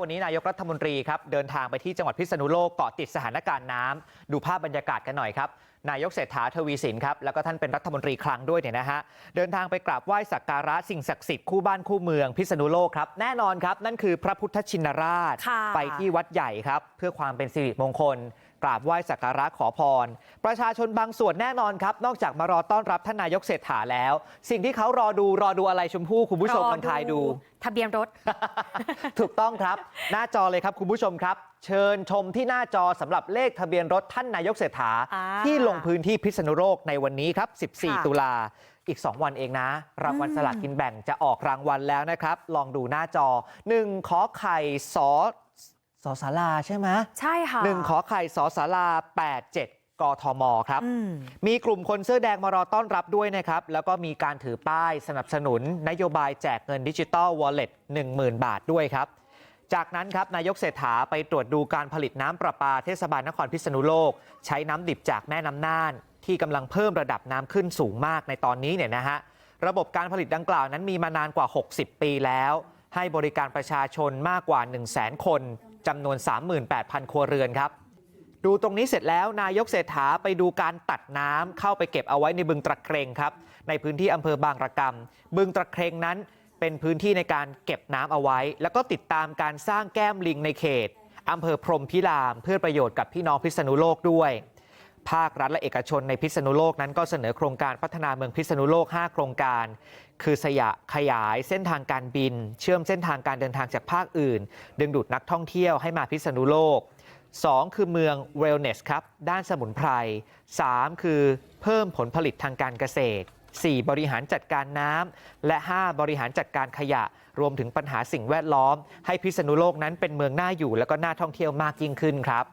วันนี้นายกรัฐมนตรีครับเดินทางไปที่จังหวัดพิษณุโลกเกาะติดสถานการณ์น้ำดูภาพบรรยากาศกันหน่อยครับนายกเศรษฐาทวีสินครับแล้วก็ท่านเป็นรัฐมนตรีคลังด้วยเนี่ยนะฮะเดินทางไปกราบไหว้สักการะสิ่งศักดิ์สิทธิ์คู่บ้านคู่เมืองพิษณุโลกครับแน่นอนครับนั่นคือพระพุทธชินราชค่ะไปที่วัดใหญ่ครับเพื่อความเป็นสิริมงคลก ราบไหว้สักการะขอพร ประชาชนบางส่วนแน่นอนครับ นอกจากมารอต้อนรับท่านนายกเศรษฐาแล้ว สิ่งที่เขารอดูรอดูอะไรชมพู่คุณผู้ชมรอมันทายดู ทะเบียนรถ ถูกต้องครับ หน้าจอเลยครับคุณผู้ชมครับ เชิญชมที่หน้าจอสำหรับเลขทะเบียนรถท่านนายกเศรษฐา อ่า ที่ลงพื้นที่พิษณุโลกในวันนี้ครับค่ะ14 ตุลาอีก 2 วันเองนะ รางวัลอืมสลากกินแบ่งจะออกรางวัลแล้วนะครับ ลองดูหน้าจอ 1 ขอไข่สอ สอสาราใช่ไหมใช่ค่ะหนึ่งขอไข่สอสารา87กทมครับอืมมีกลุ่มคนเสื้อแดงมารอต้อนรับด้วยนะครับ แล้วก็มีการถือป้ายสนับสนุนนโยบายแจกเงินดิจิ t a ลวอลเล็ต10,000บาทด้วยครับ จากนั้นครับนายกเศรษฐาไปตรวจดูการผลิตน้ำประปาเทศบาลนครพิษณุโลก ใช้น้ำดิบจากแม่น้ำน่าน ที่กำลังเพิ่มระดับน้ำขึ้นสูงมากในตอนนี้เนี่ยนะฮะระบบการผลิตดังกล่าวนั้นมีมานานกว่า 60 ปีแล้ว ให้บริการประชาชนมากกว่า 1 0 0 0 0แคน จำนวน38,000ครัวเรือนครับดูตรงนี้เสร็จแล้วนายกเศรษฐาไปดูการตัดน้ำเข้าไปเก็บเอาไว้ในบึงตะเครงครับในพื้นที่อำเภอบางระกมบึงตะเครงนั้นเป็นพื้นที่ในการเก็บน้ำเอาไว้ แล้วก็ติดตามการสร้างแก้มลิงในเขตอำเภอพรมพิรามเพื่อประโยชน์กับพี่น้องพิษณุโลกด้วย ภาครัฐและเอกชนในพิษณุโลกนั้นก็เสนอโครงการพัฒนาเมืองพิษณุโลก 5 โครงการ คือสยะขยายเส้นทางการบิน เชื่อมเส้นทางการเดินทางจากภาคอื่น ดึงดูดนักท่องเที่ยวให้มาพิษณุโลก 2 คือเมือง Wellness ครับด้านสมุนไพร 3 คือเพิ่มผลผลิตทางการเกษตร 4 บริหารจัดการน้ำและ 5 บริหารจัดการขยะ รวมถึงปัญหาสิ่งแวดล้อม ให้พิษณุโลกนั้นเป็นเมืองน่าอยู่และก็น่าท่องเที่ยวมากยิ่งขึ้นครับ